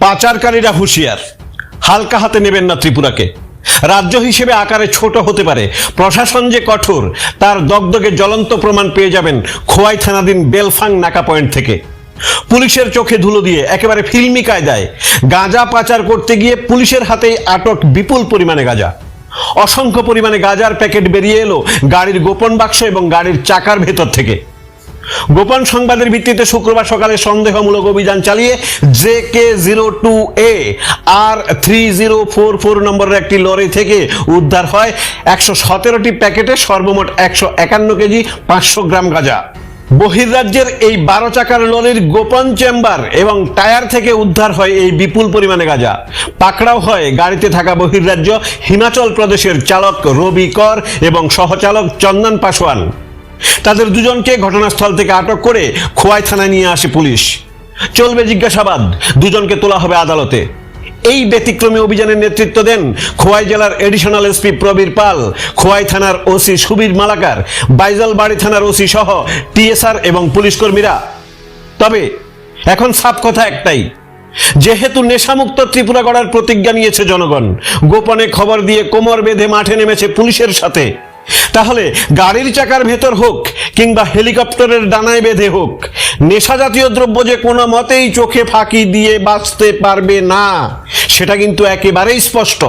পাচারকারীরা হুঁশিয়ার। হালকা হাতে নেবেন না ত্রিপুরাকে। রাজ্য হিসেবে আকারে ছোট হতে পারে। প্রশাসন যে কঠোর, তার দগদগে জ্বলন্ত প্রমাণ পেয়ে যাবেন খোয়াই থানাধীন বেলফাং নাকা পয়েন্ট থেকে। পুলিশের চোখে ধুলো দিয়ে একেবারে ফিল্মি কায়দায় গাঁজা পাচার করতে গিয়ে পুলিশের হাতেই আটক বিপুল পরিমাণে গাঁজা। অসংখ্য পরিমাণে গাঁজার প্যাকেট বেরিয়ে এলো গাড়ির গোপন বাক্স এবং গাড়ির চাকার ভেতর থেকে। গোপন সংবাদের ভিত্তিতে শুক্রবার সকালে সন্দেহমূলক অভিযান চালিয়ে J K zero two A, R three zero four four নম্বরের একটি লরি থেকে উদ্ধার হয় একশো সতেরোটি প্যাকেটে সর্বমোট একশো একান্ন কেজি পাঁচশো গ্রাম গাঁজা। বহির্রাজ্যের এই বারো চাকার লরির গোপন চেম্বার এবং টায়ার থেকে উদ্ধার হয় এই বিপুল পরিমাণে গাঁজা। পাকড়াও হয় গাড়িতে থাকা বহির্রাজ্য, হিমাচল প্রদেশের চালক রবি কর এবং সহচালক চন্দন পাসওয়ান তাদের দুজনকে ঘটনাস্থল থেকে আটক করে খোয়াই থানায় নিয়ে আসে পুলিশ। চলবে জিজ্ঞাসাবাদ, দুজনকে তোলা হবে আদালতে। এই ব্যতিক্রমী অভিযানের নেতৃত্ব দেন খোয়াই জেলার এডিশনাল এসপি প্রবীর পাল, খোয়াই থানার ওসি সুবীর মালাকার, বাইজালবাড়ি থানার ওসি সহ টিএসআর এবং পুলিশ কর্মীরা। তবে এখন সাপ কথা একটাই, যেহেতু নেশামুক্ত ত্রিপুরা গড়ার প্রতিজ্ঞা নিয়েছে জনগণ, গোপনে খবর দিয়ে কোমর বেঁধে মাঠে নেমেছে পুলিশের সাথে। তাহলে গাড়ির চাকার ভেতর হোক কিংবা হেলিকপ্টারের ডানায় বেঁধে হোক নেশা জাতীয় দ্রব্য যে কোনো মতেই চোখে ফাঁকি দিয়ে বাঁচতে পারবে না, সেটা কিন্তু একেবারেই স্পষ্ট।